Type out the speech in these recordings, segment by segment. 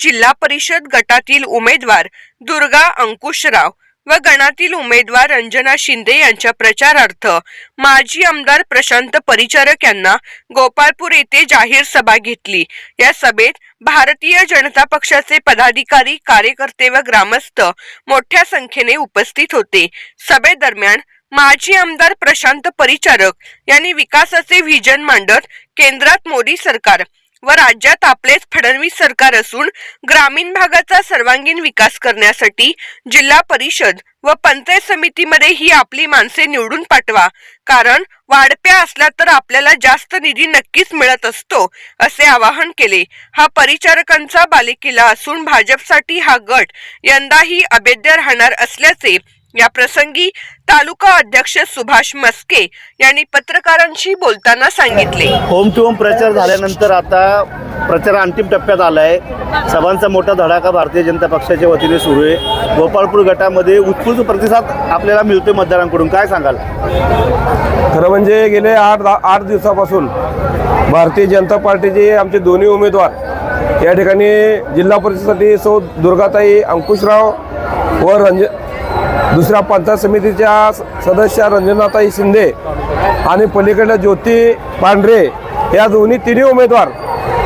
जिल्हा परिषद गटातील उमेदवार दुर्गा अंकुशराव व गणातील उमेदवार रंजना शिंदे यांच्या प्रचारार्थ माजी आमदार प्रशांत परिचारक यांना गोपाळपूर येथे जाहीर सभा घेतली. या सभेत भारतीय जनता पक्षाचे पदाधिकारी कार्यकर्ते व ग्रामस्थ मोठ्या संख्येने उपस्थित होते. सभेदरम्यान माजी आमदार प्रशांत परिचारक यांनी विकासाचे व्हिजन मांडत केंद्रात मोदी सरकार व राज्यात आपलेच फडणवीस सरकार असून ग्रामीण भागाचा सर्वांगीण विकास करण्यासाठी जिल्हा परिषद व पंचायत समितीमध्ये ही आपली माणसे निवडून पाठवा. कारण वाढप्या असल्या तर आपल्याला जास्त निधी नक्कीच मिळत असतो असे आवाहन केले. हा परिचारकांचा बालेकिल्ला असून भाजपसाठी हा गट यंदाही अभेद्य राहणार असल्याचे या प्रसंगी तालुका अध्यक्ष सुभाष मस्के यांनी पत्रकारांशी बोलताना सांगितले. होम टू होम प्रचार झाल्यानंतर आता प्रचार अंतिम टप्प्यात आला आहे सभांचा मोठा धडाका भारतीय जनता पक्षाच्या वतीने सुरू आहे. गोपाळपूर गटामध्ये उत्स्फूर्त प्रतिसाद आपल्याला मिळतोय मतदारांकडून. काय सांगाल? खरं म्हणजे गेले आठ आठ दिवसापासून भारतीय जनता पार्टीचे आमचे दोन्ही उमेदवार या ठिकाणी जिल्हा परिषदेसाठी सौ दुर्गाताई अंकुशराव व रंज दुसऱ्या पंचायत समितीच्या सदस्य रंजनाताई शिंदे आणि पलीकडल्या ज्योती पांढरे या दोन्ही तिन्ही उमेदवार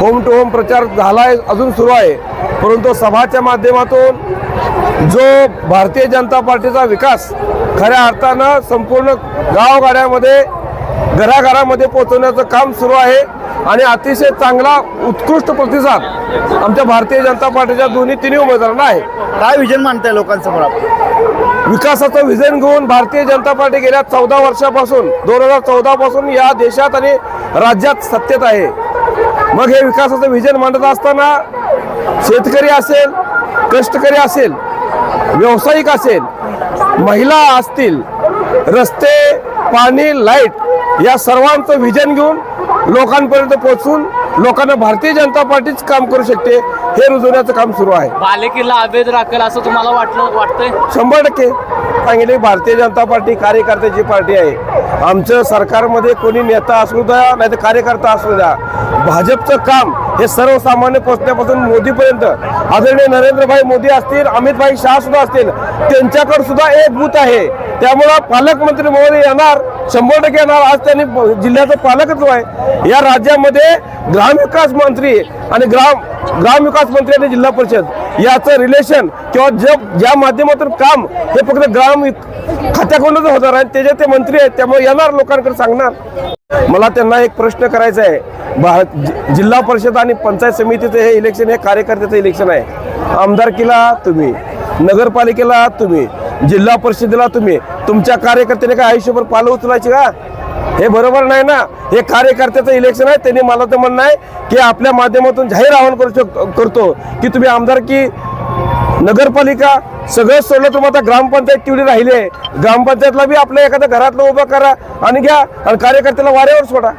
होम टू होम प्रचार झाला आहे अजून सुरू आहे. परंतु सभाच्या माध्यमातून जो भारतीय जनता पार्टीचा विकास खऱ्या अर्थानं संपूर्ण गावगाड्यामध्ये घराघरामध्ये पोहोचवण्याचं काम सुरू आहे आणि अतिशय चांगला उत्कृष्ट प्रतिसाद आमच्या भारतीय जनता पार्टीच्या दोन्ही तिन्ही उमेदवारांना आहे. काय विजन मानताय लोकांसमोर आपण? विकासाचं विजन घेऊन भारतीय जनता पार्टी गेल्या चौदा वर्षापासून दोन हजार चौदा पासून या देशात आणि राज्यात सत्तेत आहे. मग हे विकासाचं विजन मांडत असताना शेतकरी असेल कष्टकरी असेल व्यावसायिक असेल महिला असतील रस्ते पाणी लाइट या सर्वांचं विजन घेऊन लोकांपर्यंत पोचून लोकांना भारतीय जनता पार्टीच काम करू शकते हे रुजवण्याचं काम सुरू आहे. बालेकिल्ला अभेद राखेल असं तुम्हाला वाटलं वाटतंय? शंभर टक्के. सांगितले भारतीय जनता पार्टी कार्यकर्त्याची पार्टी आहे. आमचं सरकारमध्ये कोणी नेता असू द्या नाही तर कार्यकर्ता असू द्या भाजपचं काम हे सर्वसामान्य पोचण्यापासून मोदीपर्यंत. आदरणीय नरेंद्रभाई मोदी असतील अमितभाई शहा सुद्धा असतील त्यांच्याकडे सुद्धा एक बूथ आहे. त्यामुळं पालकमंत्री महोदय येणार शंभर टक्के येणार. आज त्यांनी जिल्ह्याचं पालकत्व आहे या राज्यामध्ये ग्रामविकास मंत्री आणि ग्राम ग्रामविकास मंत्री आणि जिल्हा परिषद याचं रिलेशन किंवा जग ज्या माध्यमातून काम हे फक्त ग्राम खात्याकडूनच होणार आहे. त्याचे ते मंत्री आहेत त्यामुळे येणार लोकांकडे सांगणार. मला त्यांना एक प्रश्न करायचा आहे. भारत जिल्हा परिषद आणि पंचायत समितीचं हे इलेक्शन हे कार्यकर्त्याचं इलेक्शन आहे. आमदारकीला तुम्ही नगरपालिकेला तुम्ही जिल्हा परिषदेला तुम्ही तुमच्या कार्यकर्त्याने काय आयुष्यभर पालं उचलायची का? हे बरोबर नाही ना. हे कार्यकर्त्याचं इलेक्शन आहे त्यांनी मला तर म्हणणं आहे की आपल्या माध्यमातून जाहीर आवाहन करू शकतो करतो. की तुम्ही आमदारकी नगरपालिका सगळं सोडलं तुम्ही आता ग्रामपंचायत तेवढी राहिली आहे. ग्रामपंचायतला बी आपल्या एखाद्या घरातलं उभं करा आणि घ्या आणि कार्यकर्त्याला वाऱ्यावर सोडा.